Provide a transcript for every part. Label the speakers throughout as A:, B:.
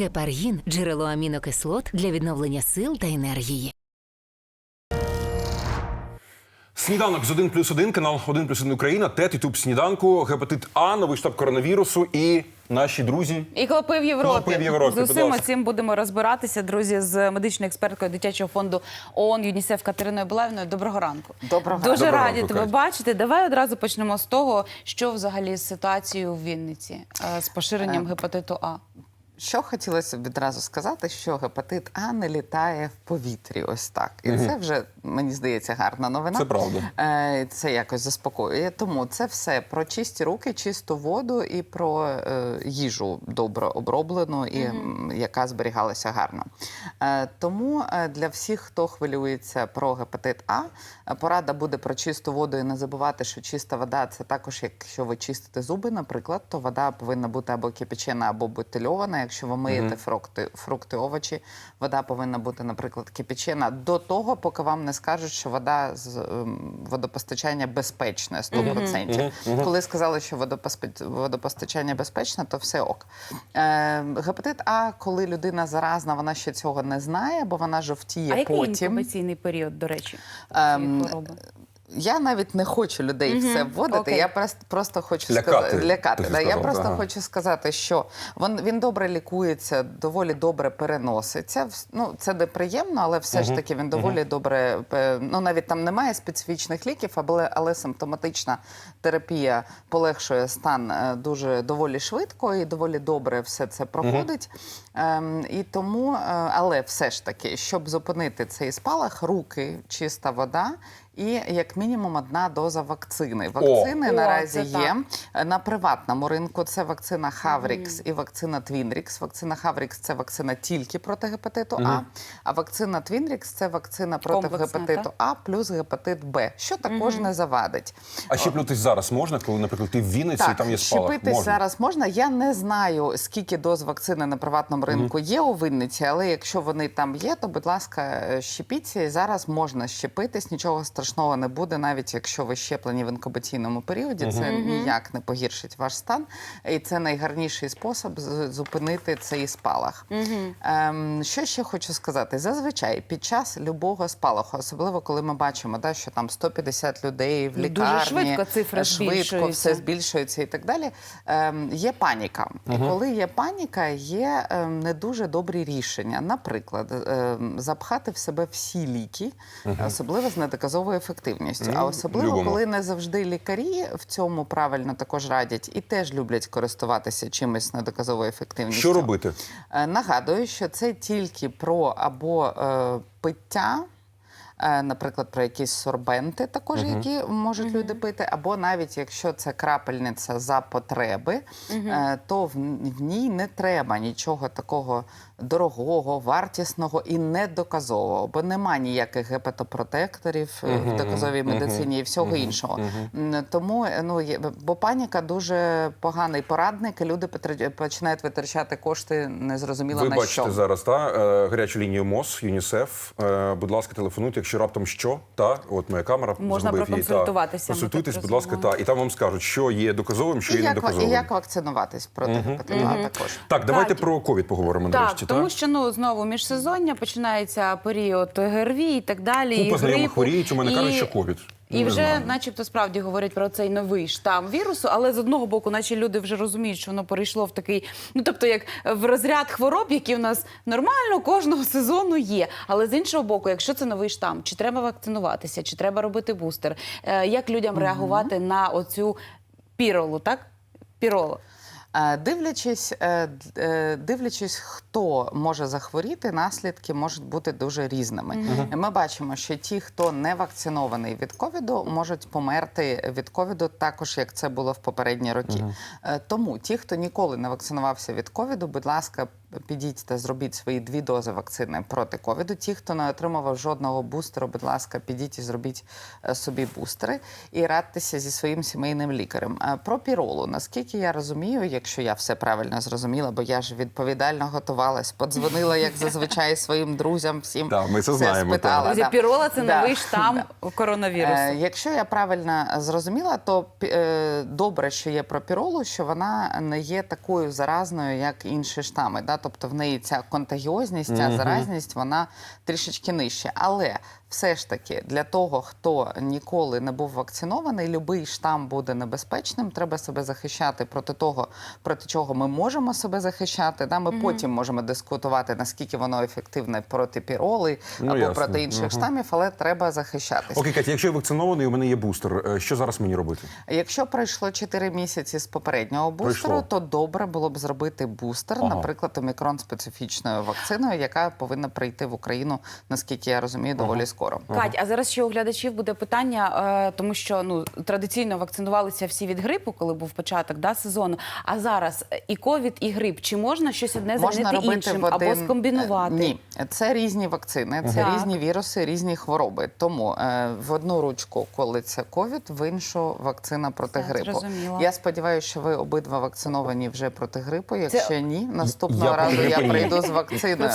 A: Гепаргін джерело амінокислот для відновлення сил та енергії.
B: Сніданок з 1 плюс 1, канал 1 плюс 1 Україна, ТЕТ, Ютуб сніданку, гепатит А, новий штаб коронавірусу і наші друзі.
C: І клопи в Європі.
B: Клопи в Європі,
C: З усім цим будемо розбиратися, друзі, з медичною експерткою дитячого фонду ООН ЮНІСЕФ Катериною Булавіною. Доброго ранку.
D: Доброго
C: Дуже
B: Доброго
C: раді
B: ранку,
C: тебе
B: Кать.
C: бачити. Давай одразу почнемо з того, що взагалі з ситуацією в Вінниці е, з
D: Е,
C: поширенням гепатиту А.
D: Що хотілося б відразу сказати, що гепатит А не літає в повітрі, ось так. І це вже мені здається гарна новина.
B: Це правда.
D: Е, Це якось заспокоює. Тому це все про чисті руки, чисту воду і про е, їжу добре оброблену і м, яка зберігалася гарно. Е, Тому для всіх, хто хвилюється про гепатит А, порада буде про чисту воду і не забувати, що чиста вода це також, якщо ви чистите зуби, наприклад, то вода повинна бути або кипячена, або бутильована. Якщо ви миєте фрукти, фрукти, овочі, вода повинна бути, наприклад, кипячена до того, поки вам не скажуть, що вода з ем, водопостачання безпечне 100%. Коли сказали, що водопостачання безпечне, то все ок. Е, гепатит А, коли людина заразна, вона ще цього не знає, бо вона жовтіє
C: А який
D: потім.
C: інкубаційний період, до речі,
D: Ем,
C: цієї хвороби?
D: Я навіть не хочу людей в це вводити.
C: окей.
D: Я просто, просто хочу
B: Лякати,
D: сказати лякати.
B: ти
D: Да. Я просто
B: ага.
D: хочу сказати, що він, він добре лікується, доволі добре переноситься. Ну це неприємно, але все ж таки він доволі добре. Ну навіть там немає специфічних ліків, але, але симптоматична терапія полегшує стан е, дуже доволі швидко і доволі добре все це проходить. Ем, і тому, е, але все ж таки, щоб зупинити цей спалах, руки, чиста вода. І як мінімум одна доза вакцини. Вакцини
C: О,
D: наразі
C: це
D: є на приватному ринку. Це вакцина Хаврікс і вакцина Твінрікс. Вакцина Хаврікс це вакцина тільки проти гепатиту А. А вакцина Твінрікс це вакцина проти
C: Комплексна,
D: гепатиту
C: так?
D: А плюс гепатит Б, що також не завадить.
B: А щеплютись зараз можна, коли, наприклад, ти в Вінниці і там є спалах?
D: щепитись
B: Можна.
D: зараз можна. Я не знаю, скільки доз вакцини на приватному ринку є у Вінниці, але якщо вони там є, то будь ласка, щепіться. І зараз можна щепитись. Нічого страшного не буде, навіть якщо ви щеплені в інкубаційному періоді. Це ніяк не погіршить ваш стан. І це найгарніший спосіб зупинити цей спалах. Ем, що ще хочу сказати? Зазвичай під час любого спалаху, особливо коли ми бачимо, да, що там 150 людей в
C: Ну, дуже
D: лікарні,
C: швидко цифри
D: швидко все збільшується і так далі. Ем, є паніка. І коли є паніка, є ем, не дуже добрі рішення. Наприклад, ем, запхати в себе всі ліки, особливо з недоказовою ефективністю. А особливо,
B: Любимо.
D: коли не завжди лікарі в цьому правильно також радять і теж люблять користуватися чимось недоказовою ефективністю.
B: Що робити?
D: Е, Нагадую, що це тільки про або е, пиття. е, Наприклад, про якісь сорбенти, також які можуть люди пити, або навіть якщо це крапельниця за потреби, е, то в, в ній не треба нічого такого дорогого, вартісного і недоказового, бо нема ніяких гепатопротекторів е, в доказовій медицині і всього іншого. Тому е, ну є- бо паніка дуже поганий порадник, і люди починають витрачати кошти незрозуміло
B: Ви
D: на
B: бачите
D: що.
B: зараз та е, гарячу лінію МОЗ, ЮНІСЕФ. Будь ласка, телефонуйте, якщо раптом що, та от моя камера
C: Можна проконсультуватися,
B: Консультуйтесь, будь ласка, та і там вам скажуть, що є доказовим, що
D: І
B: є
D: як, ва- і як вакцинуватись проти гепатиту А також.
B: Так, давайте
C: Так.
B: про ковід поговоримо
C: Так,
B: нарешті.
C: Тому що ну знову міжсезоння починається період ГРВІ і так далі. і
B: Купа знайомих
C: грипу.
B: хворіють, у мене
C: І-
B: кажуть, що ковід.
C: І
B: Не
C: вже,
B: знаю.
C: начебто, справді говорять про цей новий штам вірусу, але з одного боку, наче люди вже розуміють, що воно перейшло в такий, ну тобто, як в розряд хвороб, які у нас нормально кожного сезону є. Але з іншого боку, якщо це новий штам, чи треба вакцинуватися, чи треба робити бустер, Е, як людям реагувати на оцю піролу, так? Піролу.
D: Е, Дивлячись, е, е, дивлячись, хто може захворіти, наслідки можуть бути дуже різними. Ми бачимо, що ті, хто не вакцинований від ковіду, можуть померти від ковіду, також як це було в попередні роки. Е, Тому ті, хто ніколи не вакцинувався від ковіду, будь ласка, підіть та зробіть свої дві дози вакцини проти ковіду. Ті, хто не отримував жодного бустеру, будь ласка, підіть і зробіть е, собі бустери і радьтеся зі своїм сімейним лікарем. Е, Про піролу, наскільки я розумію, якщо я все правильно зрозуміла, бо я ж відповідально готувалась, подзвонила, як зазвичай, своїм друзям, всім
B: Так, ми це
D: все
B: знаємо,
D: спитала. да.
C: пірола це
D: Да.
C: новий штам коронавірусу.
D: Е, якщо я правильно зрозуміла, то е, добре, що є про піролу, що вона не є такою заразною, як інші штами. Да? Тобто в неї ця контагіозність, ця заразність, вона трішечки нижча. Але все ж таки для того, хто ніколи не був вакцинований, будь-який штам буде небезпечним. Треба себе захищати проти того, проти чого ми можемо себе захищати. Да, ми потім можемо дискутувати, наскільки воно ефективне проти піроли
B: Ну,
D: або
B: ясно.
D: проти інших
B: Мгм.
D: штамів, але треба захищатись.
B: Окей, Катя, якщо я вакцинований, у мене є бустер. е, Що зараз мені робити?
D: Якщо пройшло 4 місяці з попереднього бустеру,
B: Пройшло.
D: то добре було б зробити бустер,
B: Ага.
D: наприклад, омікрон специфічною вакциною, яка повинна прийти в Україну, наскільки я розумію, доволі скоро.
C: Кать, а зараз ще у глядачів буде питання, е, тому що ну традиційно вакцинувалися всі від грипу, коли був початок да, сезону. А зараз і ковід, і грип. Чи можна щось одне замінити іншим або скомбінувати?
D: Е, Ні, це різні вакцини, це
C: Так.
D: різні віруси, різні хвороби. Тому е, в одну ручку колиться ковід, в іншу вакцина проти
C: Все,
D: грипу.
C: зрозуміло.
D: Я сподіваюся, що ви обидва вакциновані вже проти грипу. Якщо ні, наступного
B: Я
D: разу я прийду з вакциною.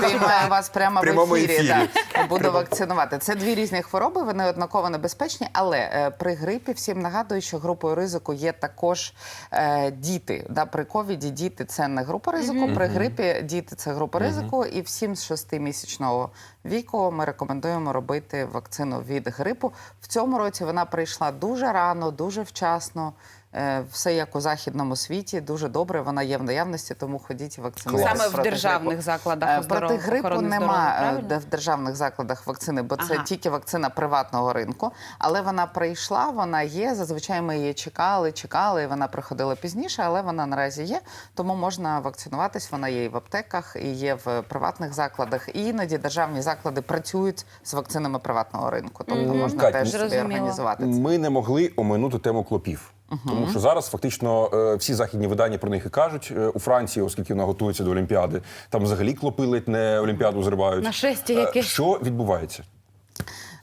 D: Приймаю вас прямо
B: В
D: ефірі.
B: ефірі.
D: Да. Буду вакцинувати. Це дві різні хвороби, вони однаково небезпечні, але е, при грипі всім нагадую, що групою ризику є також е, діти. Да, при ковіді діти це не група ризику. При грипі діти це група ризику. І всім з 6-місячного віку ми рекомендуємо робити вакцину від грипу. В цьому році вона прийшла дуже рано, дуже вчасно. Е, Все як у західному світі, дуже добре. Вона є в наявності, тому ходіть і вакцинуйтесь
C: Саме в державних закладах
D: Е, Проти грипу нема
C: здоров'я,
D: е, в державних закладах вакцини, бо це
C: Ага.
D: тільки вакцина приватного ринку. Але вона прийшла, вона є. Зазвичай ми її чекали, чекали, і вона приходила пізніше, але вона наразі є. Тому можна вакцинуватись. Вона є і в аптеках, і є в приватних закладах. І іноді державні заклади працюють з вакцинами приватного ринку. Тобто можна
B: Кать,
D: теж собі організувати це.
B: Ми не могли оминути тему клопів. Тому що зараз фактично е, всі західні видання про них і кажуть Е, у Франції, оскільки вона готується до Олімпіади, там взагалі клопилить не Олімпіаду зривають.
C: На
B: шесті
C: якесь.
B: Що відбувається?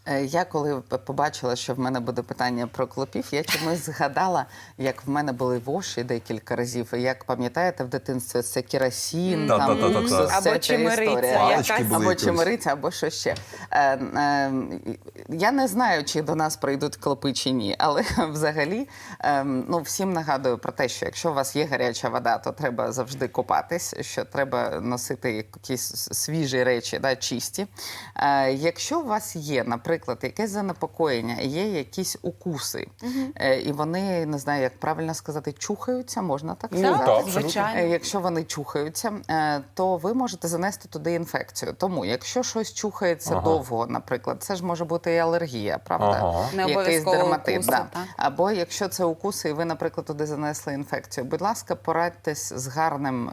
D: Е, Я коли побачила, що в мене буде питання про клопів, я чомусь згадала, як в мене були воші декілька разів. І як пам'ятаєте, в дитинстві це керосін, там
B: та, та, та, та.
D: все
C: Або
D: ця історія.
B: Палички
C: якась.
B: були
D: Або
B: якось.
D: чимериця, або що ще. Е, е, я не знаю, чи до нас прийдуть клопи чи ні, але взагалі е, ну, всім нагадую про те, що якщо у вас є гаряча вода, то треба завжди купатись, що треба носити якісь свіжі речі, да, чисті. Е, якщо у вас є, наприклад, якесь занепокоєння, є якісь укуси, е, і вони не знаю, як правильно сказати, чухаються, можна так
B: Ну,
D: сказати.
B: так,
C: звичайно.
D: Е, Якщо вони чухаються, е, то ви можете занести туди інфекцію. Тому, якщо щось чухається
B: Ага.
D: довго, наприклад, це ж може бути і алергія, правда?
B: Ага.
C: Не
D: Якийсь
C: обов'язково
D: дерматит.
C: укуси,
D: да.
C: так.
D: Або якщо це укуси, і ви, наприклад, туди занесли інфекцію. Будь ласка, порадьтесь з гарним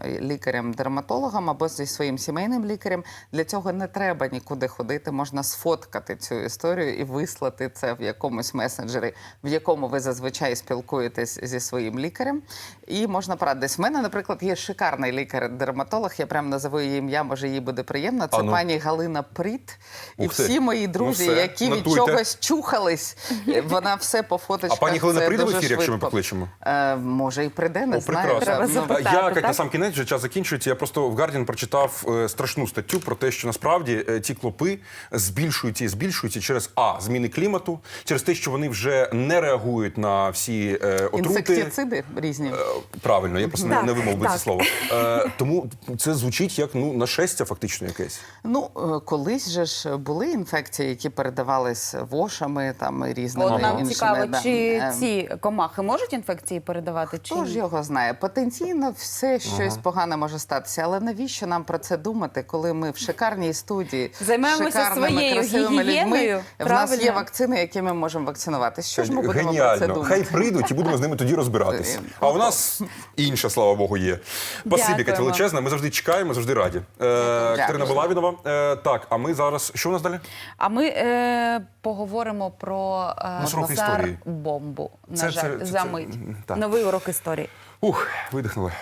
D: лікарем-дерматологом або зі своїм сімейним лікарем. Для цього не треба нікуди ходити. Можна сфоткати цю історію і вислати це в якомусь месенджері, в якому ви зазвичай спілкуєтесь зі своїм лікарем. І можна порадитись. В мене, наприклад, є шикарний лікар-дерматолог. Я прям назову її ім'я, може їй буде приємно. Це
B: А ну.
D: пані Галина Пріт. І
B: Ух ти.
D: всі мої друзі,
B: Ну все,
D: які від чогось чухались, вона все по
B: А пані Галина
D: це
B: прийде в
D: дуже
B: ефір, якщо ми
D: швидко.
B: покличемо?
D: Е, може, і прийде, не
B: О,
D: знаю.
B: прекрасно.
C: Треба
D: Ну,
C: запитати.
B: Я як
C: так?
B: на сам кінець вже час закінчується. Я просто в Guardian прочитав е, страшну статтю про те, що насправді е, ці клопи збільшуються і збільшуються через а зміни клімату, через те, що вони вже не реагують на всі е, отрути.
D: Інсектициди різні.
B: Е, Правильно, я просто не,
C: Так,
B: не вимовив
C: так.
B: це слово. Е, тому це звучить як ну нашестя, фактично якесь.
D: Ну, е, колись же ж були інфекції, які передавались вошами там і різними
C: От нам
D: іншими.
C: цікаво,
D: да.
C: чи
D: Е,
C: ці комахи можуть інфекції передавати? Чи
D: Хто ж його знає? Потенційно все щось погане може статися, але навіщо нам про це думати, коли ми в шикарній студії
C: Займаємося
D: шикарними,
C: своєю
D: красивими
C: гігієною,
D: людьми? В нас є
C: правильно.
D: вакцини, якими ми можемо вакцинуватися. Що ж ми будемо про це
B: Геніально.
D: думати?
B: Хай прийдуть і будемо з ними тоді розбиратися. А у нас інша, слава Богу, є. Спасибі, Катя
C: Дякуємо.
B: величезна. Ми завжди чекаємо, завжди раді. Е, Катерина Балавінова. Е, так, а ми зараз. Що у нас далі?
C: А ми е, поговоримо про е,
B: Наш урок
C: Назар
B: історії.
C: бомбу. На
B: Це-
C: жаль,
B: це- це-
C: за мить.
B: так.
C: Новий урок історії.
B: Ух, видихнули.